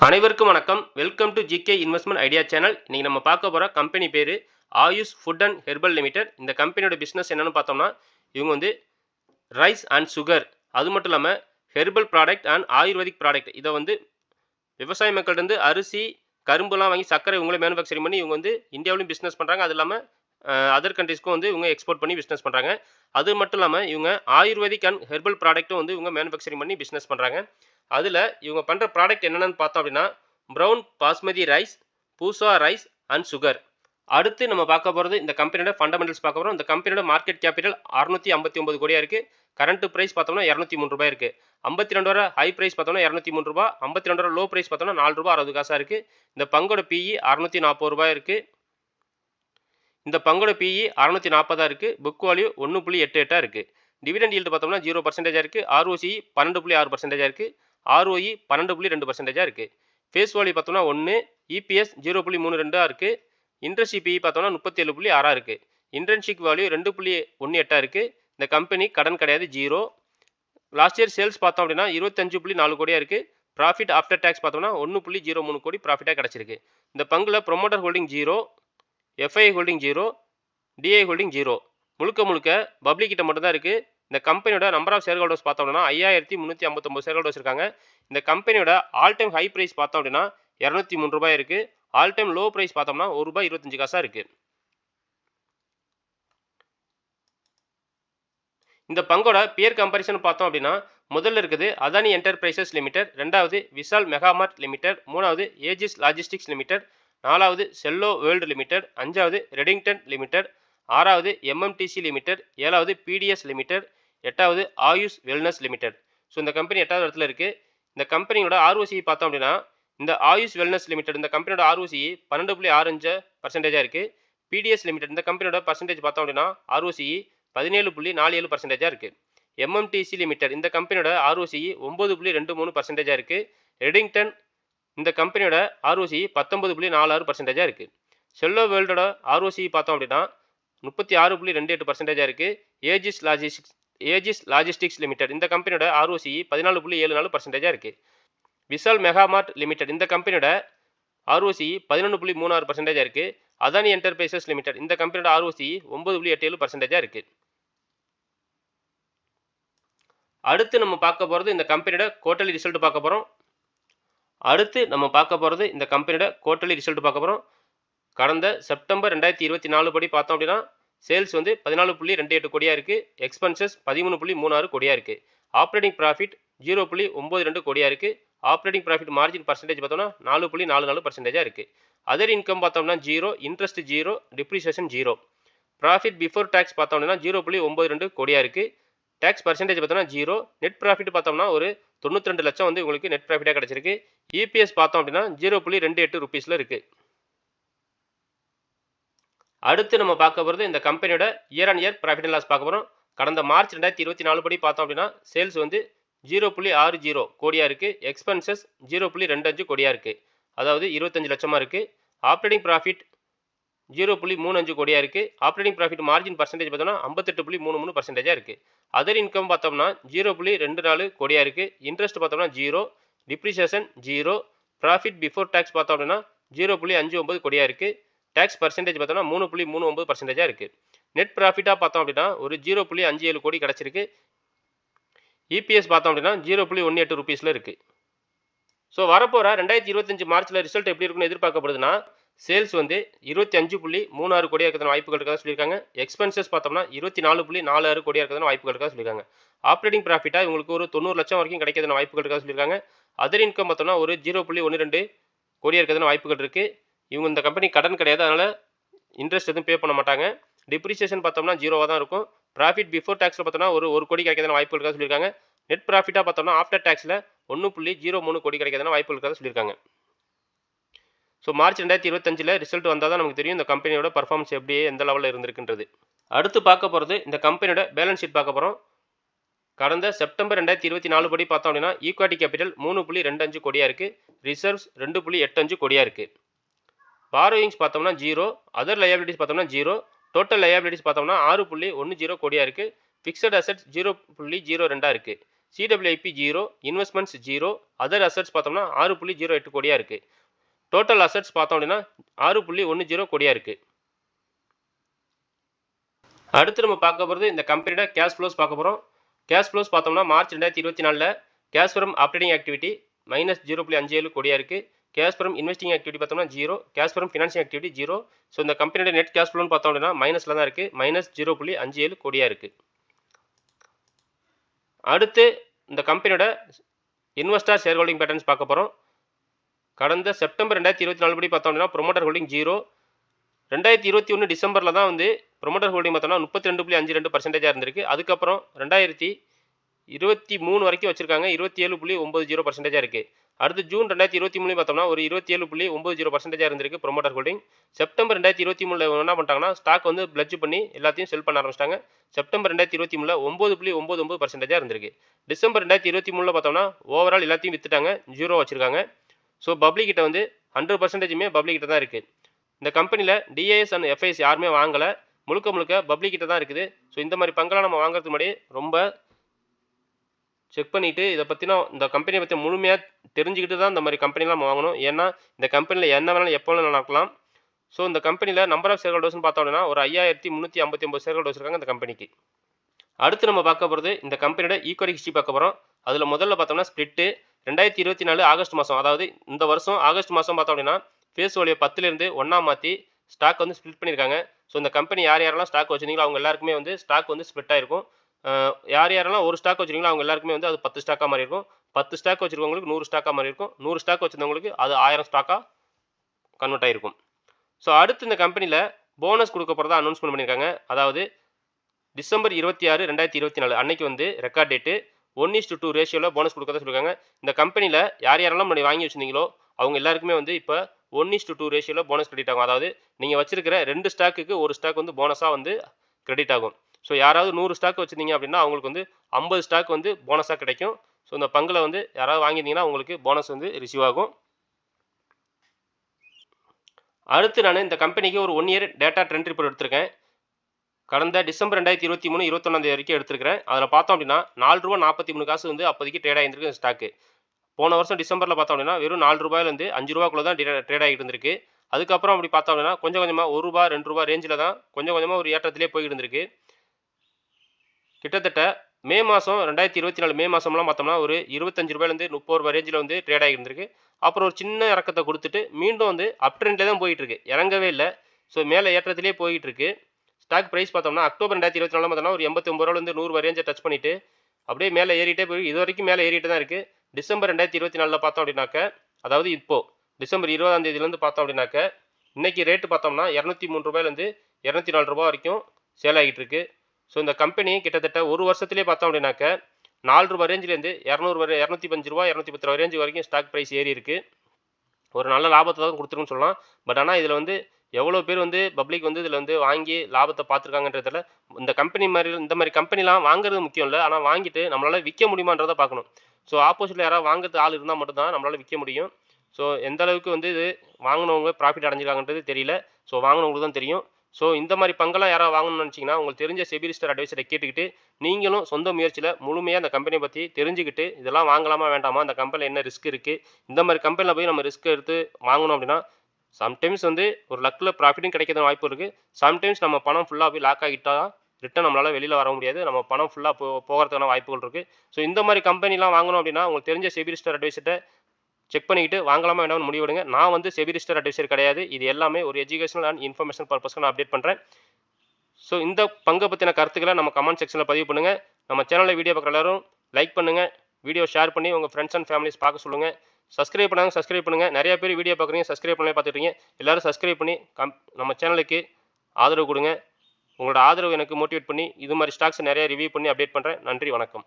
அனைவருக்கும் வணக்கம். Welcome to GK investment idea channel இன்றைக்கி நம்ம பார்க்க போகிற கம்பெனி பேர் Ayush food and herbal limited இந்த கம்பெனியோட பிஸ்னஸ் என்னென்னு பார்த்தோம்னா இவங்க வந்து ரைஸ் அண்ட் சுகர் அது மட்டும் இல்லாமல் herbal product and ayurvedic product இதை வந்து விவசாய மக்கள்கிட்ட அரிசி கரும்புலாம் வாங்கி சர்க்கரை இவங்களே மேனுஃபேக்சரிங் பண்ணி இவங்க வந்து இந்தியாவிலும் பிஸ்னஸ் பண்ணுறாங்க அது இல்லாமல் அதர் கண்ட்ரீஸ்க்கும் வந்து இவங்க எக்ஸ்போர்ட் பண்ணி பிஸ்னஸ் பண்ணுறாங்க அது மட்டும் இல்லாமல் இவங்க ஆயுர்வேதிக் அண்ட் ஹெர்பல் ப்ராடக்ட்டும் வந்து இவங்க மேனுஃபேக்சரிங் பண்ணி பிஸ்னஸ் பண்ணுறாங்க அதில் இவங்க பண்ணுற ப்ராடக்ட் என்னென்னு பார்த்தோம் அப்படின்னா brown basmati rice Pusa rice and sugar அடுத்து நம்ம பார்க்க போகிறது இந்த கம்பெனியோட ஃபண்டமெண்டல்ஸ் பார்க்க போகிறோம் இந்த கம்பெனியோட மார்க்கெட் கேபிட்டல் அறுநூத்தி ஐம்பத்தி ஒம்பது கோடியாக இருக்குது கரண்ட் ப்ரைஸ் பார்த்தோம்னா இரநூத்தி மூணு ரூபாய் இருக்குது ஐம்பத்தி ரெண்டு ரூபா ஹை ப்ரைஸ் பார்த்தோம்னா இரநூத்தி மூணு ரூபா ஐம்பத்தி ரெண்டு ரூபா லோ ப்ரைஸ் பார்த்தோம்னா நாலு ரூபா அறுபது காசாக இருக்குது இந்த பங்கோட பிஇ அறுநூத்தி நாற்பது ரூபாய் இருக்குது இந்த பங்கோட பிஇ அறுநூத்தி நாற்பதாக இருக்குது புக் வேல்யூ ஒன்று புள்ளி எட்டு எட்டாக இருக்குது டிவிடெண்ட் ஈல்டு பார்த்தோம்னா ஜீரோ பர்சன்டேஜாக இருக்குது ஆர்ஓசி பன்னெண்டு புள்ளி ஆறு பர்சன்டேஜாக இருக்குது ஆர்ஓஇ பன்னெண்டு புள்ளி ரெண்டு பர்சன்டேஜாக இருக்குது ஃபேஸ் வேல்யூ பார்த்தோம்னா ஒன்று இபிஎஸ் ஜீரோ புள்ளி மூணு ரெண்டாக இருக்குது இன்ட்ரெஸ்ட் பிஇ பார்த்தோம்னா முப்பத்தி ஏழு புள்ளி ஆறாக இருக்குது இன்டர்ன்ஷிப் வேல்யூ ரெண்டு புள்ளி ஒன்று எட்டாக இருக்குது இந்த கம்பெனி கடன் கிடையாது ஜீரோ லாஸ்ட் இயர் சேல்ஸ் பார்த்தோம் அப்படின்னா இருபத்தஞ்சு புள்ளி நாலு கோடியாக இருக்குது ப்ராஃபிட் ஆஃப்டர் டேக்ஸ் பார்த்தோம்னா ஒன்று புள்ளி ஜீரோ மூணு கோடி ப்ராஃபிட்டாக கிடச்சிருக்கு. இந்த பங்கில் promoter holding zero FI holding zero DI holding zero முழுக்க முழுக்க பப்ளிக் கிட்ட மட்டும்தான் இருக்குது இந்த கம்பெனியோட நம்பர் ஆஃப் ஷேர் ஹோல்டர்ஸ் பார்த்தோம் அப்படின்னா ஐயாயிரத்தி முந்நூற்றி ஐம்பத்தொம்பது ஷேர் ஹோல்டர்ஸ் இருக்காங்க. இந்த கம்பெனியோட ஆல் டைம் ஹை ப்ரைஸ் பார்த்தோம் அப்படின்னா இரநூத்தி மூணு ரூபாய் இருக்குது ஆல் டைம் லோ ப்ரைஸ் பார்த்தோம்னா ஒரு ரூபாய் இருபத்தஞ்சு காசாக இருக்குது இந்த பங்கோட பியர் கம்பேரிசன் பார்த்தோம் அப்படின்னா முதல்ல இருக்குது அதானி என்டர்பிரைசஸ் லிமிடெட் ரெண்டாவது விஷால் மெகாமார்ட் லிமிடெட் மூணாவது ஏஜிஸ் லாஜிஸ்டிக்ஸ் லிமிடெட் நாலாவது செல்லோ வேர்ல்டு லிமிடெட் அஞ்சாவது ரெடிங்டன் லிமிடெட் ஆறாவது எம்எம்டிசி லிமிடெட் ஏழாவது பிடிஎஸ் லிமிடெட் எட்டாவது ஆயுஷ் வெல்னஸ் லிமிடெட். ஸோ இந்த கம்பெனி எட்டாவது இடத்துல இருக்குது இந்த கம்பெனியோட ஆர்ஓசி பார்த்தோம் அப்படின்னா இந்த ஆயுஷ் வெல்னஸ் லிமிடெட் இந்த கம்பெனியோட ஆர்ஓசி பன்னெண்டு புள்ளி ஆறஞ்சு பர்சன்டேஜாக இருக்குது பிடிஎஸ் லிமிடெட் இந்த கம்பெனியோட பர்சன்டேஜ் பார்த்தோம் அப்படின்னா ஆர்ஓசி பதினேழு புள்ளி நாலு ஏழு பர்சன்டேஜாக இருக்குது எம்எம்டிசி லிமிடெட் இந்த கம்பெனியோட ஆர்ஓசி ஒம்பது புள்ளி ரெண்டு மூணு பர்சன்டேஜாக இருக்குது ரெடிங்டன் இந்த கம்பெனியோட ஆர்ஓசி பத்தொம்பது புள்ளி நாலு ஆறு பர்சன்டேஜாக இருக்குது செல்லோ வேர்ல்டோட ஆர்ஓசி பார்த்தோம் அப்படின்னா முப்பத்தி ஆறு புள்ளி ரெண்டு எட்டு பர்சன்டேஜாக இருக்குது Aegis logistics Aegis logistics limited. இந்த கம்பெனியோட ஆர்ஓசி பதினாலு புள்ளி ஏழு நாலு பர்சன்டேஜாக இருக்குது விஷால் மெகாமார்ட் லிமிடெட். இந்த கம்பெனியோட ஆர்ஓசி பதினொன்று புள்ளி மூணாறு பர்சன்டேஜாக இருக்குது அதானி என்டர்பிரைசஸ் லிமிடெட். இந்த கம்பெனியோட ஆர்ஓசி ஒம்பது புள்ளி எட்டு ஏழு பர்சன்டேஜாக இருக்குது அடுத்து நம்ம பார்க்க போகிறது இந்த கம்பெனியோட குவார்ட்டர்லி ரிசல்ட் பார்க்க போகிறோம் அடுத்து நம்ம பார்க்க போகிறது இந்த கம்பெனியோட குவார்ட்டர்லி ரிசல்ட் பார்க்க போகிறோம் கடந்த செப்டம்பர் ரெண்டாயிரத்தி இருபத்தி நாலு படி பார்த்தோம் அப்படின்னா சேல்ஸ் வந்து பதினாலு புள்ளி ரெண்டு எட்டு கோடியாக இருக்குது எக்ஸ்பென்சஸ் பதிமூணு புள்ளி மூணாறு கோடியாக இருக்குது ஆப்ரேட்டிங் ப்ராஃபிட் ஜீரோ புள்ளி ஒம்பது ரெண்டு கோடியாக இருக்குது ஆப்ரேட்டிங் ப்ராஃபிட் மார்ஜின் பர்சன்டேஜ் பார்த்தோம்னா நாலு புள்ளி நாலு நாலு பர்சன்டேஜாக இருக்குது அதர் இன்கம் பார்த்தோம்னா zero interest zero depreciation zero. Profit before tax பார்த்தோம்னா ஜீரோ புள்ளி ஒம்பது ரெண்டு கோடியாக இருக்குது டேக்ஸ் பர்சன்டேஜ் பார்த்தோம்னா ஜீரோ. நெட் ப்ராஃபிட் பார்த்தோம்னா ஒரு தொண்ணூற்றி ரெண்டு லட்சம் வந்து உங்களுக்கு நெட் ப்ராஃபிட்டாக கிடச்சிருக்கு. இபிஎஸ் பார்த்தோம் அப்படின்னா ஜீரோ புள்ளி ரெண்டு எட்டு ருபீஸில் இருக்குது அடுத்து நம்ம பார்க்க போகிறது இந்த கம்பெனியோட year and year profit and loss பார்க்க போகிறோம் கடந்த மார்ச் ரெண்டாயிரத்தி இருபத்தி நாலு படி பார்த்தோம் அப்படின்னா சேல்ஸ் வந்து ஜீரோ புள்ளி ஆறு ஜீரோ கோடியாக இருக்குது எக்ஸ்பென்சஸ் ஜீரோ புள்ளி ரெண்டு அஞ்சு கோடியாக இருக்குது அதாவது இருபத்தஞ்சு லட்சமாக இருக்குது ஆப்ரேட்டிங் ப்ராஃபிட் ஜீரோ புள்ளி மூணு அஞ்சு கோடியாக இருக்குது ஆப்ரேட்டிங் ப்ராஃபிட் மார்ஜின் பர்சன்டேஜ் பார்த்தோம்னா ஐம்பத்தெட்டு புள்ளி மூணு மூணு பர்சன்டேஜாக இருக்குது அதர் இன்கம் பார்த்தோம்னா ஜீரோ புள்ளி ரெண்டு நாலு கோடியாக இருக்குது இன்ட்ரெஸ்ட் பார்த்தோம்னா zero depreciation zero profit before tax பார்த்தோம் அப்படின்னா ஜீரோ புள்ளி அஞ்சு ஒம்பது கோடியாக இருக்குது டேக்ஸ் பர்சன்டேஜ் பார்த்தோம்னா மூணு புள்ளி மூணு ஒம்பது பர்சன்டேஜாக இருக்குது நெட் ப்ராஃபிட்டாக பார்த்தோம் அப்படின்னா ஒரு ஜீரோ புள்ளி அஞ்சு ஏழு கோடி கிடச்சிருக்கு. இபிஎஸ் பார்த்தோம் அப்படின்னா ஜீரோ புள்ளி ஒன்று எட்டு ருபீஸில் இருக்குது ஸோ வரப்போகிற ரெண்டாயிரத்தி இருபத்தஞ்சு மார்ச்சில் ரிசல்ட் எப்படி இருக்குன்னு எதிர்பார்க்கப்படுதுன்னா சேல்ஸ் வந்து இருபத்தி அஞ்சு புள்ளி மூணு ஆறு கோடியாக இருக்கிற வாய்ப்புகள் இருக்கதா சொல்லியிருக்காங்க. எக்ஸ்பென்சஸ் பார்த்தோம்னா இருபத்தி நாலு புள்ளி நாலு ஆறு கோடியாக இருக்கிற வாய்ப்புகள் இருக்கா சொல்லியிருக்காங்க. ஆப்ரேட்டிங் ப்ராஃபிட்டாக இவங்களுக்கு ஒரு தொண்ணூறு லட்சம் வரைக்கும் கிடைக்கிறதுன வாய்ப்புகள் இருக்கா சொல்லியிருக்காங்க. அதர் இன்கம் பார்த்தோம்னா ஒரு ஜீரோ புள்ளி ஒன்று ரெண்டு கோடியாக இருக்கிறதுன வாய்ப்புகள் இருக்குது இவங்க இந்த கம்பெனி கடன் கிடையாது. அதனால் இன்ட்ரெஸ்ட் எதுவும் பே பண்ண மாட்டாங்க. டிப்ரிசியேஷன் பார்த்தோம்னா ஜீரோவாக தான் இருக்கும். ப்ராஃபிட் பிஃபோர் டேக்ஸில் பார்த்தோம்னா ஒரு ஒரு கோடி கிடைக்கிறதுன வாய்ப்பு இருக்கா சொல்லியிருக்காங்க நெட் ப்ராஃபிட்டாக பார்த்தோம்னா ஆஃப்டர் டேக்ஸில் ஒன்று புள்ளி ஜீரோ மூணு கோடி கிடைக்கிறதுன வாய்ப்பு இருக்கா சொல்லியிருக்காங்க. ஸோ மார்ச் ரெண்டாயிரத்தி இருபத்தஞ்சில் ரிசல்ட் வந்தால் தான் நமக்கு தெரியும் இந்த கம்பெனியோட பர்ஃபார்மன்ஸ் எப்படி எந்த லெவலில் இருந்திருக்குன்றது. அடுத்து பார்க்க போகிறது இந்த கம்பெனியோட பேலன்ஸ் ஷீட் பார்க்க போகிறோம் கடந்த செப்டம்பர் ரெண்டாயிரத்தி இருபத்தி நாலு படி பார்த்தோம் அப்படின்னா ஈக்வாட்டி கேபிட்டல் மூணு புள்ளி ரெண்டு அஞ்சு கோடியாக இருக்குது ரிசர்வ்ஸ் ரெண்டு புள்ளி எட்டு அஞ்சு கோடியாக இருக்குது பாரோயிங்ஸ் பார்த்தோம்னா ஜீரோ அதர் லயபிலிட்டிஸ் பார்த்தோம்னா ஜீரோ டோட்டல் லயபிலிட்டிஸ் பார்த்தோம்னா ஆறு புள்ளி ஒன்று ஜீரோ கோடியாக இருக்குது ஃபிக்ஸட் அசெட்ஸ் ஜீரோ புள்ளி ஜீரோ ரெண்டாக இருக்குது CWIP zero investments zero other assets பார்த்தோம்னா ஆறு புள்ளி ஜீரோ எட்டு கோடியாக இருக்குது டோட்டல் அசட்ஸ் பார்த்தோம் அப்படின்னா ஆறு புள்ளி ஒன்று ஜீரோ கோடியாக இருக்குது அடுத்து நம்ம பார்க்க போகிறது இந்த கம்பெனியோட கேஷ் ஃப்ளோஸ் பார்க்க போகிறோம் கேஷ் ஃப்ளோஸ் பார்த்தோம்னா மார்ச் ரெண்டாயிரத்தி இருபத்தி நாலில் cash from operating activity minus zero புள்ளி அஞ்சு ஏழு கோடியாக இருக்குது கேஷ் ஃப்ரம் இன்வெஸ்டிங் ஆக்டிவிட்டி பார்த்தோம்னா zero cash from financing activity zero so இந்த கம்பெனியோட நெட் கேஷ் ஃப்ளோன்னு பார்த்தோம் அப்படின்னா மைனஸில் தான் இருக்குது மைனஸ் ஜீரோ புள்ளி அஞ்சு ஏழு கோடியாக இருக்குது அடுத்து இந்த கம்பெனியோட இன்வெஸ்டர் ஷேர் ஹோல்டிங் பேட்டர்ன்ஸ் பார்க்க போகிறோம் கடந்த செப்டம்பர் ரெண்டாயிரத்தி இருபத்தி நாலு படி பார்த்தோம் அப்படின்னா ப்ரொமோட்டர் ஹோல்டிங் ஜீரோ ரெண்டாயிரத்தி இருபத்தி ஒன்று டிசம்பரில் தான் வந்து ப்ரொமோட்டர் ஹோல்டிங் பார்த்தோம்னா முப்பத்தி ரெண்டு புள்ளி அஞ்சு ரெண்டு பர்சன்டேஜாக இருந்திருக்கு. அதுக்கப்புறம் ரெண்டாயிரத்தி இருபத்தி மூணு வரைக்கும் வச்சுருக்காங்க. இருபத்தி ஏழு புள்ளி ஒம்பது ஜீரோ பர்சன்டேஜாக இருக்குது அடுத்து ஜூன் ரெண்டாயிரத்தி இருபத்தி மூணு பார்த்தோம்னா ஒரு இருபத்தி ஏழு புள்ளி ஒம்பது ஜீரோ பர்சன்டேஜாக இருந்திருக்கு ப்ரொமோட்டர் ஹோல்டிங் செப்டம்பர் ரெண்டாயிரத்தி இருபத்தி மூணில் என்ன பண்ணிட்டாங்கன்னா ஸ்டாக் வந்து பிளட்ஜ் பண்ணி எல்லாத்தையும் செல் பண்ண ஆரம்பிச்சிட்டாங்க. செப்டம்பர் ரெண்டாயிரத்தி இருபத்தி மூணில் ஒம்பது புள்ளி ஒம்பது ஒம்பது பர்சன்டேஜாக இருந்திருக்கு. டிசம்பர் ரெண்டாயிரத்தி இருபத்தி மூணில் பார்த்தோம்னா ஓவரால் எல்லாத்தையும் வித்துட்டாங்க ஜீரோ வச்சிருக்காங்க. ஸோ பப்ளிக் கிட்ட வந்து ஹண்ட்ரட் பர்சன்டேஜுமே பப்ளிக் கிட்ட தான் இருக்குது இந்த கம்பெனியில் டிஏஎஸ் அண்ட் எஃப்ஐஎஸ் யாருமே வாங்கலை. முழுக்க முழுக்க பப்ளிக் கிட்ட தான் இருக்குது. ஸோ இந்த மாதிரி பங்கெல்லாம் நம்ம வாங்குறதுக்கு முன்னாடி ரொம்ப செக் பண்ணிவிட்டு இதை பற்றினா இந்த கம்பெனியை பற்றி முழுமையாக தெரிஞ்சுக்கிட்டு தான் இந்த மாதிரி கம்பெனிலாம் நம்ம வாங்கணும். ஏன்னா இந்த கம்பெனியில் என்ன வேணாலும் எப்போ வேணாலும் நடக்கலாம். ஸோ இந்த கம்பெனியில் நம்பர் ஆஃப் ஷேர் ஹோல்டர்ஸ்னு பார்த்தோம் அப்படின்னா ஒரு ஐயாயிரத்தி முந்நூற்றி ஐம்பத்தி ஒம்பது ஷேர் ஹோல்டர்ஸ் இருக்காங்க இந்த கம்பெனிக்கு அடுத்து நம்ம பார்க்க போகிறது இந்த கம்பெனியோட ஈக்குவரி ஹிஸ்ட்ரி பார்க்க போகிறோம் அதில் முதல்ல பார்த்தோம்னா ஸ்பிளிட்டு ரெண்டாயிரத்தி இருபத்தி நாலு ஆகஸ்ட் மாதம் அதாவது இந்த வருஷம் ஆகஸ்ட் மாதம் பார்த்தோம் அப்படின்னா ஃபேஸ் வேல்யூ பத்துலேருந்து ஒன்றா மாற்றி ஸ்டாக் வந்து ஸ்ப்ளிட் பண்ணியிருக்காங்க. ஸோ இந்த கம்பெனி யார் யாரெல்லாம் ஸ்டாக் வச்சுருந்தீங்களோ அவங்க எல்லாருக்குமே வந்து ஸ்டாக் வந்து ஸ்ப்ளிட் ஆயிருக்கும். யார் யாரெல்லாம் ஒரு ஸ்டாக் வச்சிருக்கீங்களோ அவங்க எல்லாருக்குமே வந்து அது பத்து ஸ்டாக்காக மாதிரி இருக்கும். பத்து ஸ்டாக் வச்சிருக்கவங்களுக்கு நூறு ஸ்டாக்காக மாதிரி இருக்கும். நூறு ஸ்டாக் வச்சுருந்தவங்களுக்கு அது ஆயிரம் ஸ்டாக்காக கன்வெர்ட் ஆகிருக்கும் ஸோ அடுத்து இந்த கம்பெனியில் போனஸ் கொடுக்க போகிறதா அனௌன்ஸ்மெண்ட் பண்ணியிருக்காங்க அதாவது டிசம்பர் இருபத்தி ஆறு ரெண்டாயிரத்தி இருபத்தி நாலு அன்னைக்கு வந்து record date one is to two ரேஷியோவில் போனஸ் கொடுக்கறதா சொல்லியிருக்காங்க இந்த கம்பெனியில் யார் யாரெல்லாம் முன்னாடி வாங்கி வச்சிருந்தீங்களோ அவங்க எல்லாருக்குமே வந்து இப்போ ஒன் இஸ் டு டூ ரேஷியோவில் போனஸ் கிரெடிட் ஆகும். அதாவது நீங்கள் வச்சிருக்கிற ரெண்டு ஸ்டாக்குக்கு ஒரு ஸ்டாக் வந்து போனஸாக வந்து கிரெடிட் ஆகும். ஸோ யாராவது நூறு ஸ்டாக் வச்சிருந்தீங்க அப்படின்னா அவங்களுக்கு வந்து ஐம்பது ஸ்டாக் வந்து போனஸாக கிடைக்கும். ஸோ இந்த பங்கில் வந்து யாராவது வாங்கியிருந்தீங்கன்னா உங்களுக்கு போனஸ் வந்து ரிசீவ் ஆகும். அடுத்து நான் இந்த கம்பெனிக்கு ஒரு one year data trend report எடுத்திருக்கேன். கடந்த டிசம்பர் ரெண்டாயிரத்தி இருபத்தி மூணு இருபத்தொன்னாந்தேதி வரைக்கும் எடுத்திருக்கிறேன். அதில் பார்த்தோம் அப்படின்னா நாலு ரூபா நாற்பத்தி மூணு காசு வந்து அப்போதைக்கு ட்ரேட் ஆகிருக்கு ஸ்டாக்கு போன வருஷம் டிசம்பரில் பார்த்தோம் அப்படின்னா வெறும் நாலு ரூபாயிலேருந்து அஞ்சு ரூபாக்குள்ளே தான் ட்ரேட் ஆகிட்டு இருந்திருக்கு. அதுக்கப்புறம் அப்படி பார்த்தோம் அப்படின்னா கொஞ்சம் கொஞ்சமாக ஒரு ரூபா ரெண்டு ரூபா ரேஞ்சில் தான் கொஞ்சம் கொஞ்சமாக ஒரு ஏற்றத்திலே போய்கிட்டு இருந்திருக்கு. கிட்டத்தட்ட மே மாதம் ரெண்டாயிரத்தி இருபத்தி நாலு மே மாதம்லாம் பார்த்தோம்னா ஒரு இருபத்தஞ்சு ரூபாயிலேருந்து முப்பது ரூபாய் ரேஞ்சில் வந்து ட்ரேட் ஆகியிருந்திருக்கு. அப்புறம் ஒரு சின்ன இறக்கத்தை கொடுத்துட்டு மீண்டும் வந்து அப் ட்ரெண்ட்லேயே தான் போயிட்டு இருக்கு இறங்கவே இல்லை. ஸோ மேலே ஏற்றத்திலே போயிட்டு இருக்கு ஸ்டாக் ப்ரைஸ் பார்த்தோம்னா அக்டோபர் ரெண்டாயிரத்தி இருபத்தி நாலு பார்த்தோம்னா ஒரு எண்பத்தி ஒம்பது ரூபாயிலேருந்து நூறு ரேஞ்சை டச் பண்ணிட்டு அப்படியே மேலே ஏறிட்டே போய் இது வரைக்கும் மேலே ஏறிட்டு தான் இருக்குது டிசம்பர் ரெண்டாயிரத்தி இருபத்தி நாலில் பார்த்தோம் அப்படின்னாக்க அதாவது இப்போ டிசம்பர் இருபதாம் தேதியிலேருந்து பார்த்தோம் அப்படின்னாக்க இன்றைக்கி ரேட்டு பார்த்தோம்னா இரநூத்தி மூணு ரூபாயிலேருந்து இரநூத்தி நாலு ரூபா வரைக்கும் சேல் ஆகிட்டு இருக்கு ஸோ இந்த கம்பெனி கிட்டத்தட்ட ஒரு வருஷத்துலேயே பார்த்தோம் அப்படின்னாக்க நாலு ரூபா ரேஞ்சிலேருந்து இரநூறு வரை இரநூத்தி பஞ்சு ரூபா இரநூத்தி பத்து ரூபா ரேஞ்ச் வரைக்கும் ஸ்டாக் ப்ரைஸ் ஏறி இருக்குது ஒரு நல்ல லாபத்தை தான் கொடுத்துருக்குன்னு சொல்லலாம். பட் ஆனால் இதில் வந்து எவ்வளோ பேர் வந்து பப்ளிக் வந்து இதில் வந்து வாங்கி லாபத்தை பார்த்துருக்காங்கன்றதுல இந்த கம்பெனி மாதிரி இந்த மாதிரி கம்பெனிலாம் வாங்குறது முக்கியம் இல்லை. ஆனால் வாங்கிட்டு நம்மளால் விற்க முடியுமான்றதை பார்க்கணும். ஸோ ஆப்போசிட்டில் யாராவது வாங்குறது ஆள் இருந்தால் மட்டும்தான் நம்மளால் விற்க முடியும். ஸோ எந்த அளவுக்கு வந்து இது வாங்கினவங்க ப்ராஃபிட் அடைஞ்சிருக்காங்கன்றது தெரியல. ஸோ வாங்கினவங்களுக்கு தான் தெரியும். ஸோ இந்த மாதிரி பங்கெல்லாம் யாராவது வாங்கணும்னு நினச்சிங்கன்னா உங்களுக்கு தெரிஞ்ச செபிரிஸ்டர் அட்வைஸரை கேட்டுக்கிட்டு நீங்களும் சொந்த முயற்சியில் முழுமையாக அந்த கம்பெனியை பற்றி தெரிஞ்சுக்கிட்டு இதெல்லாம் வாங்கலாமா வேண்டாமா அந்த கம்பெனியில் என்ன ரிஸ்க் இருக்குது இந்த மாதிரி கம்பெனியில் போய் நம்ம ரிஸ்க் எடுத்து வாங்கணும் அப்படின்னா சம்டைம்ஸ் வந்து ஒரு லக்கில் ப்ராஃபிட்டும் கிடைக்கிற வாய்ப்பு இருக்குது சம்டைம்ஸ் நம்ம பணம் ஃபுல்லாக போய் லாக் ஆகிட்டால் ரிட்டன் நம்மளால் வெளியில் வர முடியாது. நம்ம பணம் ஃபுல்லாக போ போகிறதுக்கான வாய்ப்புகள் இருக்குது ஸோ இந்த மாதிரி கம்பெனிலாம் வாங்கணும் அப்படின்னா உங்களுக்கு தெரிஞ்ச செபிரிஸ்டர் அட்வைஸர்கிட்ட செக் பண்ணிக்கிட்டு வாங்கலாமா வேண்டாம்னு முடிவெடுங்க நான் வந்து செபிரிஸ்டர் அட்வைசர் கிடையாது. இது எல்லாமே ஒரு எஜுகேஷனல் அண்ட் இன்ஃபர்மேஷன் பர்பஸ்க்கு நான் அப்டேட் பண்ணுறேன் ஸோ இந்த பங்கை பற்றின கருத்துக்களை நம்ம கமெண்ட் செக்ஷனில் பதிவு பண்ணுங்கள் நம்ம சேனலில் வீடியோ பார்க்குற எல்லாரும் லைக் பண்ணுங்கள் வீடியோ ஷேர் பண்ணி உங்கள் ஃப்ரெண்ட்ஸ் அண்ட் ஃபேமிலிஸ் பார்க்க சொல்லுங்கள் சப்ஸ்கிரைப் பண்ணாங்க சப்ஸ்கிரைப் பண்ணுங்கள் நிறைய பேர் வீடியோ பார்க்குறீங்க சப்ஸ்கிரைப் பண்ணி பார்த்துட்டீங்க. எல்லோரும் சப்ஸ்கிரைப் பண்ணி கம் நம்ம சேனலுக்கு ஆதரவு கொடுங்க. உங்களோட ஆதரவு எனக்கு மோட்டிவேட் பண்ணி இது மாதிரி ஸ்டாக்ஸ் நிறைய ரிவ்யூ பண்ணி அப்டேட் பண்ணுறேன் நன்றி வணக்கம்.